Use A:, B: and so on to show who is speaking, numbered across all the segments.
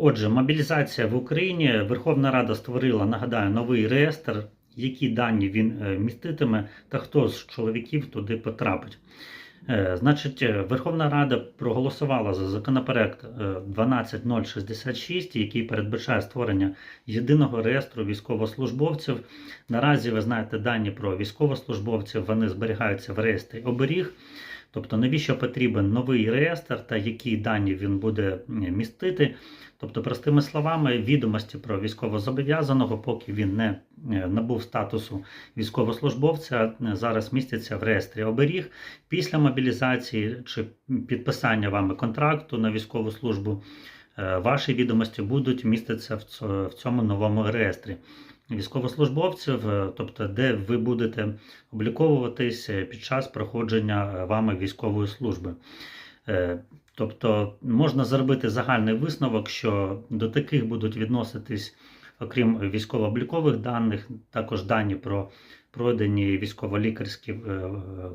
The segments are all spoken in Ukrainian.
A: Отже, мобілізація в Україні. Верховна Рада створила, нагадаю, новий реєстр, які дані він е, міститиме та хто з чоловіків туди потрапить. Е, Значить, е, Верховна Рада проголосувала за законопроект е, 12066, який передбачає створення єдиного реєстру військовослужбовців. Наразі ви знаєте дані про військовослужбовців, вони зберігаються в реєстрі оберіг. Тобто, навіщо потрібен новий реєстр та які дані він буде містити? Тобто, простими словами, відомості про військовозобов'язаного, поки він не е, набув статусу військовослужбовця, е, зараз містяться в реєстрі оберіг. Після мобілізації чи підписання вами контракту на військову службу, е, ваші відомості будуть міститися в цьому новому реєстрі військовослужбовців, е, тобто де ви будете обліковуватись під час проходження е, вами військової служби. Е, Тобто можна зробити загальний висновок, що до таких будуть відноситись, окрім військово-облікових даних, також дані про пройдені військово-лікарські е,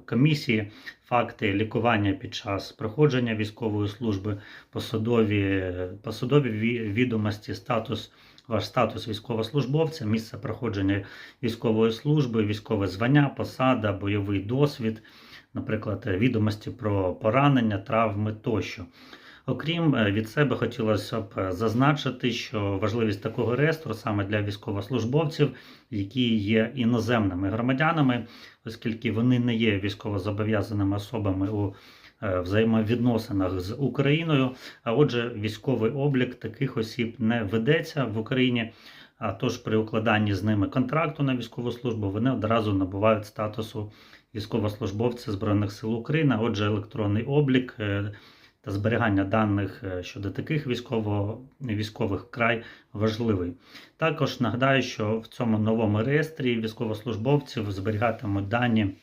A: комісії, факти лікування під час проходження військової служби, посадові, посадові відомості, статус, ваш статус військовослужбовця, місце проходження військової служби, військове звання, посада, бойовий досвід, наприклад, відомості про поранення, травми тощо. Окрім е, від себе, хотілося б е, зазначити, що важливість такого реєстру саме для військовослужбовців, які є іноземними громадянами, оскільки вони не є військовозобов'язаними особами у е, взаємовідносинах з Україною. А отже, військовий облік таких осіб не ведеться в Україні. А тож при укладанні з ними контракту на військову службу вони одразу набувають статусу військовослужбовця Збройних сил України. Отже, електронний облік та зберігання даних е, щодо таких військово, військових край важливий. Також нагадаю, що в цьому новому реєстрі військовослужбовців зберігатимуть дані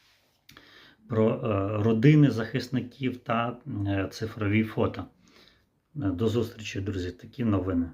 A: про е, родини захисників та е, цифрові фото. До зустрічі, друзі, такі новини.